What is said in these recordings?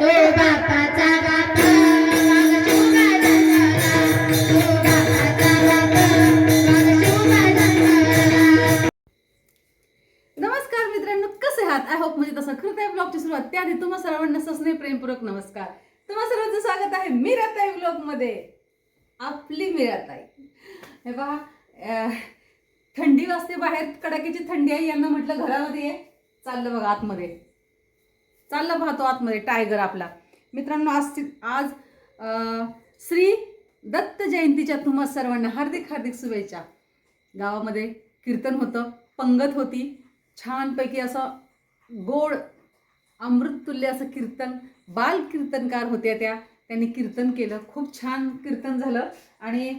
Todo मित्रांनो कसे आहात? आय होप म्हणजे तसं खरं त्या ब्लॉगची सुरुवात त्याआधी तुम्हा सर्वांना ससने प्रेमपूर्वक नमस्कार. तुम्हा सर्वांचं स्वागत आहे मीराताई ब्लॉगमध्ये आपली मीराताई. हे पहा थंडी वाजते बाहेर कडाक्याची थंडी आहे यांना म्हटलं घरामध्ये ये. चाललं बघा आतमध्ये. चाललं पाहतो आतमध्ये टायगर आपला. मित्रांनो आज आज श्री दत्त जयंतीच्या तुम्हा सर्वांना हार्दिक हार्दिक शुभेच्छा. गावामध्ये कीर्तन होतं पंगत होती. छानपैकी असं गोड अमृततुल्य असं कीर्तन बाल कीर्तनकार होत्या त्या. त्यांनी कीर्तन केलं. खूप छान कीर्तन झालं. आणि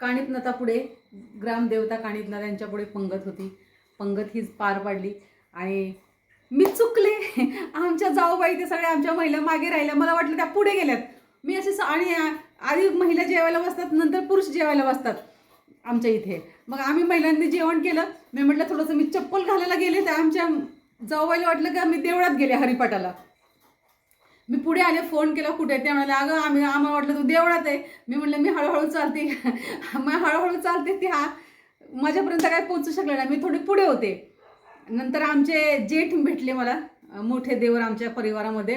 काणितनाथा पुढे ग्रामदेवता काणितनाथ यांच्या पुढे पंगत होती. पंगत हीच पार पाडली. आणि मी चुकले. आमच्या जाऊबाई ते सगळ्या आमच्या महिला मागे राहिल्या. मला वाटलं त्या पुढे गेल्यात. मी असे स- आणि आधी महिला जेवायला बसतात नंतर पुरुष जेवायला बसतात. आमच्या इथे. मग आम्ही महिलांनी जेवण केलं. मी म्हटलं थोडंसं मी चप्पल घालायला गेले तर आमच्या जवळला वाटलं की आम्ही देवळात गेले हरिपाठाला. मी पुढे आले फोन केला कुठे ते म्हणाले अगं आम्ही आम्हाला वाटलं तू देवळात आहे. मी म्हटलं मी हळूहळू चालते. मग हळूहळू चालते ती हा. माझ्यापर्यंत काय पोचू शकलं नाही. मी थोडे पुढे होते. नंतर आमचे जेठ भेटले मला मोठे देवर आमच्या परिवारामध्ये.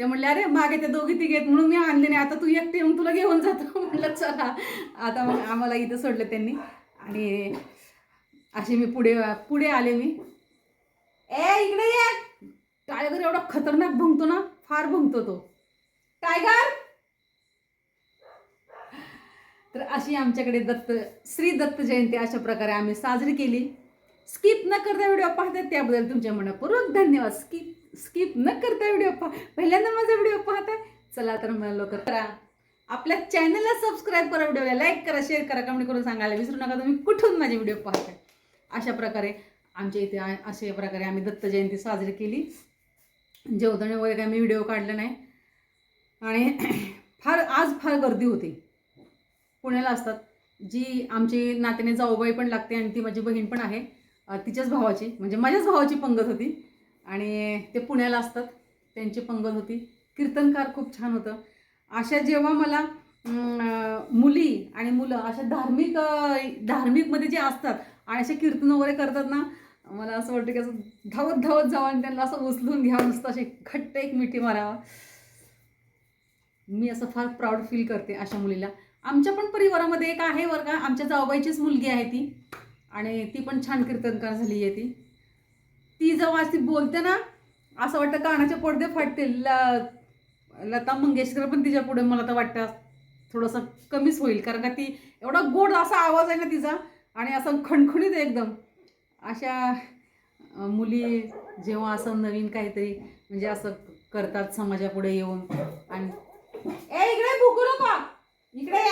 ते म्हणले अरे मागे त्या दोघी तिघे आहेत म्हणून मी आणले नाही. आता तू एकटे मग तुला घेऊन जातो. म्हटलं चला. आता मग आम्हाला इथं सोडलं त्यांनी. आणि असे मी पुढे पुढे आले मी. ए इकडे ये. टायगर एवढा खतरनाक भुंकतो ना? फार भुंकतो तो. टायगर तर अशी आमच्याकडे दत्त श्री दत्त जयंती अशा प्रकारे आम्ही साजरी केली. स्किप न करता व्हिडिओ पाहतात त्याबद्दल तुमच्या मनापूर्वक धन्यवाद. स्किप स्किप न करता व्हिडिओ पहा. पहिल्यांदा माझा व्हिडिओ पाहताय? चला तर मला लवकर करा. आपल्या चॅनलला सबस्क्राईब करा व्हिडिओला लाईक करा शेअर करा कमेंट करून सांगायला विसरू नका. तुम्ही कुठून माझे व्हिडिओ पाहताय? अशा प्रकारे आमच्या इथे अशा प्रकारे आम्ही दत्त जयंती साजरी केली. जेवताना वगैरे काय मी व्हिडिओ काढला नाही. आणि फार आज फार गर्दी होती. पुण्याला असतात. जी आमची नात्याने जाऊबाई पण लागते आणि ती माझी बहीण पण आहे. तिच्याच भावाची म्हणजे माझ्याच भावाची पंगत होती. आणि ते पुण्याला असतात. त्यांची पंगत होती. कीर्तनकार खूप छान होतं. अशा जेव्हा मला मुली आणि मुलं अशा धार्मिक धार्मिकमध्ये जे असतात आणि असे कीर्तन वगैरे करतात ना मला असं वाटतं की असं धावत धावत जावं आणि त्यांना असं उचलून घ्यावं. नुसतं अशी घट्ट एक मिठी मारावा. मी असं फार प्राऊड फील करते अशा मुलीला. आमच्या पण परिवारामध्ये एक आहे बरं का आमच्या जाऊबाईचीच मुलगी आहे ती. आणि ती पण छान कीर्तनकार झाली आहे ती. ती जेव्हा अशी ती बोलते ना असं वाटतं कानाचे पडदे फाटतील. ल लता मंगेशकर पण तिच्या पुढे मला तर वाटतं थोडंसं कमीच होईल कारण का ती एवढा गोड असा आवाज आहे ना तिचा आणि असं खणखणीत एकदम. अशा मुली जेव्हा असं नवीन काहीतरी म्हणजे असं करतात समाजापुढे येऊन. आणि ए इकडे भुकू नका. इकडे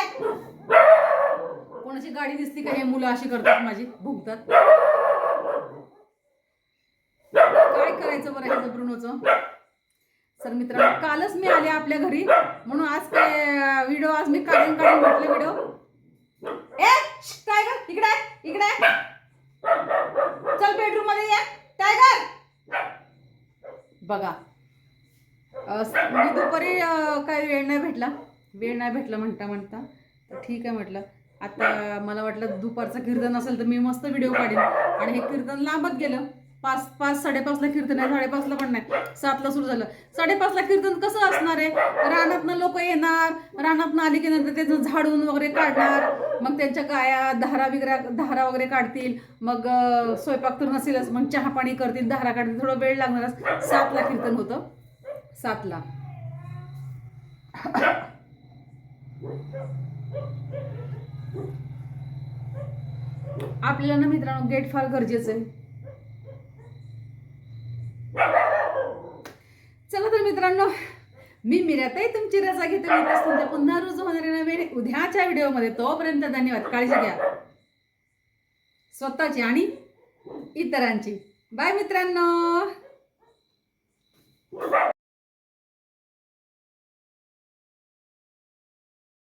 कोणाची गाडी दिसली का? हे मुलं अशी करतात माझी भुकतात काय करायचं बरं ह्याचं ब्रुनोचं सर मित्रांनो कालच मी आले आपल्या घरी. म्हणून आज काय व्हिडिओ आज मी काढून काढून म्हटलं व्हिडिओ ए टायगर इकडे इकडे चल बेडरूममध्ये ये टायगर बघा. मी दुपारी काय वेळ नाही भेटला. वेळ नाही भेटला म्हणता म्हणता. तर ठीक आहे म्हटलं. आता मला वाटलं दुपारचं कीर्तन असेल तर मी मस्त व्हिडिओ काढेन. आणि हे कीर्तन लांबत गेलं. पाच पाच साडेपाचला कीर्तन आहे साडेपाचला पण नाही. सातला सुरू झालं. साडेपाचला कीर्तन कसं असणार आहे? रानातनं लोक येणार रानातनं आली की नंतर त्याचं झाडून वगैरे काढणार मग त्यांच्या गाया धारा वगैरे धारा वगैरे काढतील मग स्वयंपाक तर नसेलच मग चहा पाणी करतील धारा काढतील थोडा वेळ लागणारच सातला कीर्तन होतं. सातला. आपल्याला ना मित्रांनो गेट फार गरजेचं आहे. चला तर मित्रांनो मी मिरातही तुमची रजा घेते. तुमच्या पुन्हा रुजू होणारे नवे उद्याच्या व्हिडिओमध्ये तोपर्यंत धन्यवाद. काळजी घ्या. स्वतःची आणि इतरांची. बाय मित्रांनो.